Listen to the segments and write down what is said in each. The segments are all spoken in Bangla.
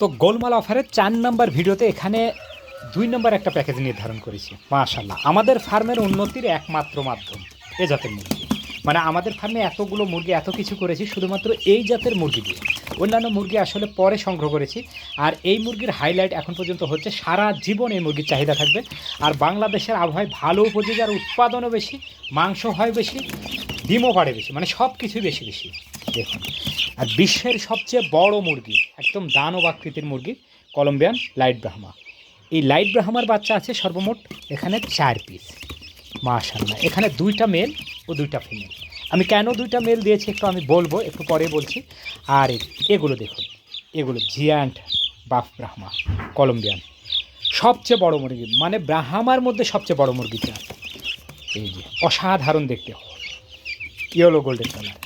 তো গোলমাল অফারের চার নম্বর ভিডিওতে এখানে দুই নম্বর একটা প্যাকেজ নির্ধারণ করেছি। মাশাল্লাহ আমাদের ফার্মের উন্নতির একমাত্র মাধ্যম এ জাতের মুরগি। মানে আমাদের ফার্মে এতগুলো মুরগি, এত কিছু করেছি শুধুমাত্র এই জাতের মুরগি দিয়ে। অন্যান্য মুরগি আসলে পরে সংগ্রহ করেছি। আর এই মুরগির হাইলাইট এখন পর্যন্ত হচ্ছে সারা জীবন এই মুরগির চাহিদা থাকবে। আর বাংলাদেশের আবহাওয়ায় ভালো উপযোগী আর উৎপাদনও বেশি মাংস হয় বেশি। ডিমও বাড়ে বেশি মানে সব কিছুই বেশি বেশি। দেখুন, আর বিশ্বের সবচেয়ে বড় মুরগি, একদম দানব আকৃতির মুরগি, কলম্বিয়ান লাইট ব্রাহ্মা। এই লাইট ব্রাহ্মার বাচ্চা আছে সর্বমোট এখানে চার পিস মাশাল্লাহ এখানে দুইটা মেল ও দুইটা ফিমেল আমি কেন দুইটা মেল দিয়েছি একটু আমি বলব, একটু পরে বলছি। আর এগুলো দেখুন, এগুলো জিয়ান্ট বাফ ব্রাহ্মা, কলম্বিয়ান। সবচেয়ে বড় মুরগি মানে ব্রাহ্মার মধ্যে সবচেয়ে বড় মুরগিটা। এই যে, অসাধারণ দেখতে। ইয়েলো গোল্ডেন কালার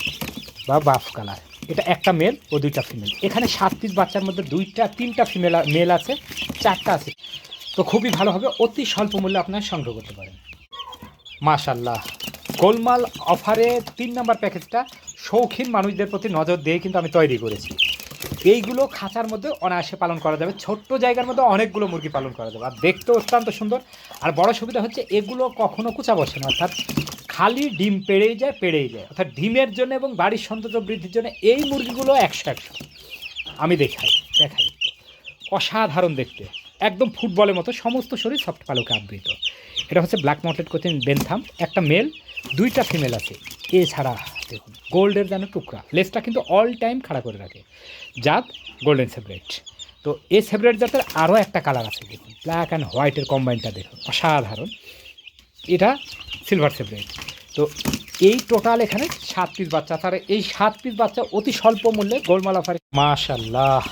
বা বাফ কালার। এটা একটা মেল ও দুইটা ফিমেল। এখানে সাত পিস বাচ্চার মধ্যে দুইটা, তিনটা ফিমেল মেল আছে, চারটা আছে। তো খুবই ভালো হবে, অতি স্বল্প মূল্যে আপনারা সংগ্রহ করতে পারেন। মাশাল্লাহ গোলমাল অফারে তিন নম্বর প্যাকেজটা শৌখিন মানুষদের প্রতি নজর দিয়ে কিন্তু আমি তৈরি করেছি। এইগুলো খাঁচার মধ্যে অনায়াসে পালন করা যাবে। ছোট্ট জায়গার মধ্যে অনেকগুলো মুরগি পালন করা যাবে। আর দেখতে অত্যন্ত সুন্দর। আর বড় সুবিধা হচ্ছে, এগুলো কখনো কুচা বসে না, অর্থাৎ খালি ডিম পেড়েই যায় পেড়েই যায়। অর্থাৎ ডিমের জন্য এবং বাড়ির সৌন্দর্য বৃদ্ধির জন্য এই মুরগিগুলো একশো একশো। আমি দেখাই দেখাই অসাধারণ দেখতে। একদম ফুটবলের মতো, সমস্ত শরীর সফট পালকে আবৃত। এটা হচ্ছে ব্ল্যাক মাউন্টেড কোচিন বেনথাম। একটা মেল, দুইটা ফিমেল আছে। এছাড়া দেখুন, গোল্ডের যেন টুকরা। লেসটা কিন্তু অল টাইম খাড়া করে রাখে। জাত, গোল্ডেন সেপারেট। তো এই সেপারেট জাতের আরও একটা কালার আছে, দেখুন। ব্ল্যাক অ্যান্ড হোয়াইটের কম্বাইনটা দেখুন। অসাধারণ। এটা সিলভার সেপারেট তো এই টোটাল এখানে সাত পিস বাচ্চা। তার এই সাত পিস বাচ্চা অতি স্বল্প মূল্যে গোলমাল অফারে মাশাল্লাহ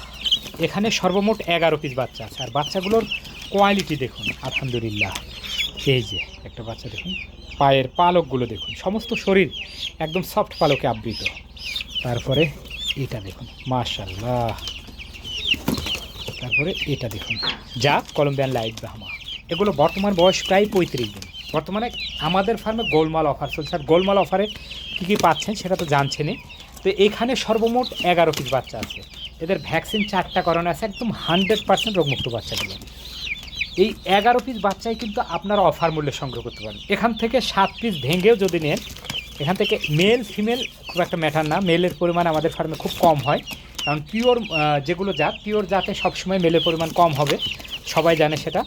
এখানে সর্বমোট এগারো পিস বাচ্চা আছে। আর বাচ্চাগুলোর কোয়ালিটি দেখুন আলহামদুলিল্লাহ। এই যে একটা বাচ্চা দেখুন পায়ের পালকগুলো দেখুন। সমস্ত শরীর একদম সফট পালকে আবৃত। তারপরে এটা দেখুন মাশাল্লাহ তারপরে এটা দেখুন যা কলম্বিয়ান লাইট ব্রাহ্মা এগুলো বর্তমান বয়স প্রায় পঁয়ত্রিশ দিন। বর্তমানে আমাদের ফার্মে গোলমাল অফার চলছে। আর গোলমাল অফারে কী কী পাচ্ছেন সেটা তো জানছেনই। তো এখানে সর্বমোট এগারো পিস বাচ্চা আছে। এদের ভ্যাকসিন চারটা করানো আছে, একদম হান্ড্রেড পার্সেন্ট রোগমুক্ত বাচ্চাগুলো এই এগারো পিস বাচ্চাই কিন্তু আপনারা অফার মূল্যে সংগ্রহ করতে পারেন। এখান থেকে সাত পিস ভেঙেও যদি নেন, এখান থেকে মেল ফিমেল খুব একটা ম্যাটার না। মেলের পরিমাণ আমাদের ফার্মে খুব কম হয়। কারণ পিওর যেগুলো জাত পিওর জাতে সবসময় মেলের পরিমাণ কম হবে। সবাই জানে সেটা।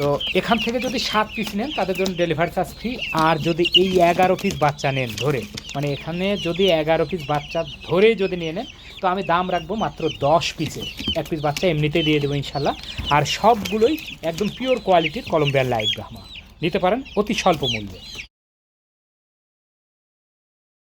তো এখান থেকে যদি সাত পিস নেন, তাদের জন্য ডেলিভারি চার্জ ফ্রি আর যদি এই এগারো পিস বাচ্চা নেন ধরে মানে এখানে যদি এগারো পিস বাচ্চা ধরে যদি নিয়ে নেন, তো আমি দাম রাখব মাত্র দশ পিসে এক পিস বাচ্চা এমনিতেই দিয়ে দেবো ইনশাল্লাহ। আর সবগুলোই একদম পিওর কোয়ালিটির কলম্বিয়ার লাইট ব্রাহ্মা। নিতে পারেন অতি স্বল্প মূল্যে।